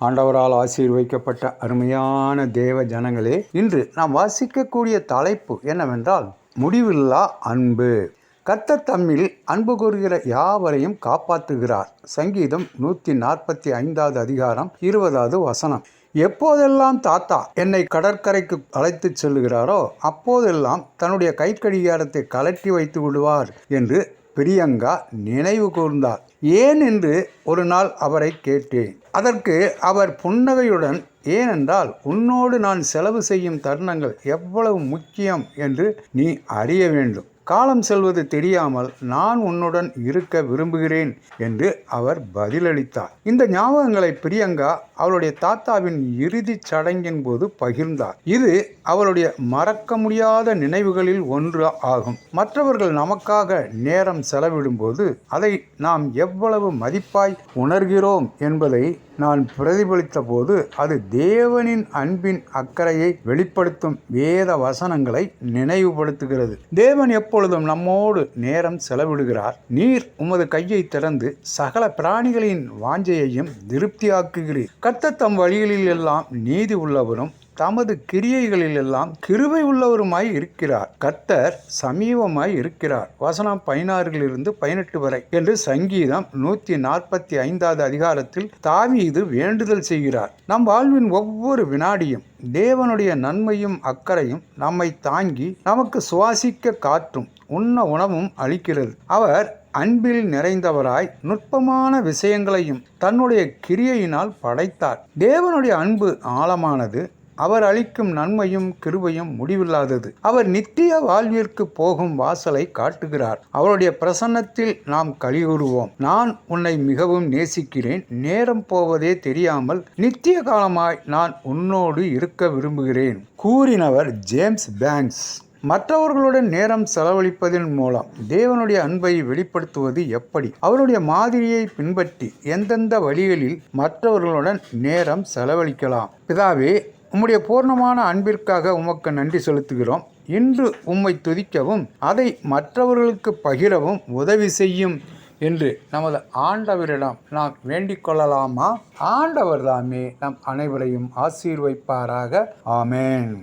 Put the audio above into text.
ஆண்டவரால் ஆசீர்வைக்கப்பட்ட அருமையான தேவ ஜனங்களே இன்று நாம் வாசிக்கக்கூடிய தலைப்பு என்னவென்றால் முடிவில்லா அன்பு. கர்த்தர் தம்மில் அன்பு கூறுகிற யாவரையும் காப்பாற்றுகிறார். சங்கீதம் நூற்றி நாற்பத்தி ஐந்தாவது அதிகாரம் இருபதாவது வசனம். எப்போதெல்லாம் தாத்தா என்னை கடற்கரைக்கு அழைத்துச் செல்லுகிறாரோ அப்போதெல்லாம் தன்னுடைய கைக்கடிகாரத்தை கலட்டி வைத்து விடுவார் என்று பிரியங்கா நினைவு கூர்ந்தார் ஏன் என்று ஒரு நாள் அவரை கேட்டேன். அதற்கு அவர் புன்னகையுடன் ஏனென்றால் உன்னோடு நான் செலவு செய்யும் தருணங்கள் எவ்வளவு முக்கியம் என்று நீ அறிய வேண்டும். காலம் செல்வது தெரியாமல் நான் உன்னுடன் இருக்க விரும்புகிறேன் என்று அவர் பதிலளித்தார். இந்த ஞாபகங்களை பிரியங்கா அவளுடைய தாத்தாவின் இறுதிச் சடங்கின் போது பகிர்ந்தார். இது அவளுடைய மறக்க முடியாத நினைவுகளில் ஒன்று ஆகும். மற்றவர்கள் நமக்காக நேரம் செலவிடும்போது அதை நாம் எவ்வளவு மதிப்பாய் உணர்கிறோம் என்பதை நான் பிரதிபலித்த போது அது தேவனின் அன்பின் அக்கறையை வெளிப்படுத்தும் வேத வசனங்களை நினைவுபடுத்துகிறது. தேவன் எப்பொழுதும் நம்மோடு நேரம் செலவிடுகிறார். நீர் உமது கையை திறந்து சகல பிராணிகளின் வாஞ்சையையும் திருப்தியாக்குகிறீர். கத்த தம் வழிகளில் எல்லாம் நீதி உள்ளவரும் தமது கிரியைகளில் எல்லாம் கிருபை உள்ளவருமாய் இருக்கிறார். கர்த்தர் சமீபமாய் இருக்கிறார். வசனம் பதினாறிலிருந்து பதினெட்டு வரை. என்று சங்கீதம் நூற்றி நாற்பத்தி ஐந்தாவது அதிகாரத்தில் தாவீது வேண்டுதல் செய்கிறார். நம் வாழ்வின் ஒவ்வொரு வினாடியும் தேவனுடைய நன்மையும் அக்கறையும் நம்மை தாங்கி நமக்கு சுவாசிக்க காற்றும் உண்ண உணவும் அளிக்கிறது. அவர் அன்பில் நிறைந்தவராய் நுட்பமான விஷயங்களையும் தன்னுடைய கிரியையினால் படைத்தார். தேவனுடைய அன்பு ஆழமானது. அவர் அளிக்கும் நன்மையும் கிருபையும் முடிவில்லாதது. அவர் நித்திய வாழ்விற்கு போகும் வாசலை காட்டுகிறார். அவருடைய பிரசன்னத்தில் நாம் கலிகூறுவோம் நான் உன்னை மிகவும் நேசிக்கிறேன். நேரம் போவதே தெரியாமல் நித்திய காலமாய் நான் உன்னோடு இருக்க விரும்புகிறேன். கூறினவர் ஜேம்ஸ் பேங்க்ஸ் மற்றவர்களுடன் நேரம் செலவழிப்பதன் மூலம் தேவனுடைய அன்பை வெளிப்படுத்துவது எப்படி? அவருடைய மாதிரியை பின்பற்றி எந்தெந்த வழிகளில் மற்றவர்களுடன் நேரம் செலவழிக்கலாம்? பிதாவே உம்முடைய பூர்ணமான அன்பிற்காக உமக்கு நன்றி செலுத்துகிறோம். இன்று உம்மை துதிக்கவும் அதை மற்றவர்களுக்கு பகிரவும் உதவி செய்யும் என்று நமது ஆண்டவரிடம் நாம் வேண்டிக் கொள்ளலாமா? ஆண்டவர் தாமே நம் அனைவரையும் ஆசீர்வைப்பாராக. ஆமேன்.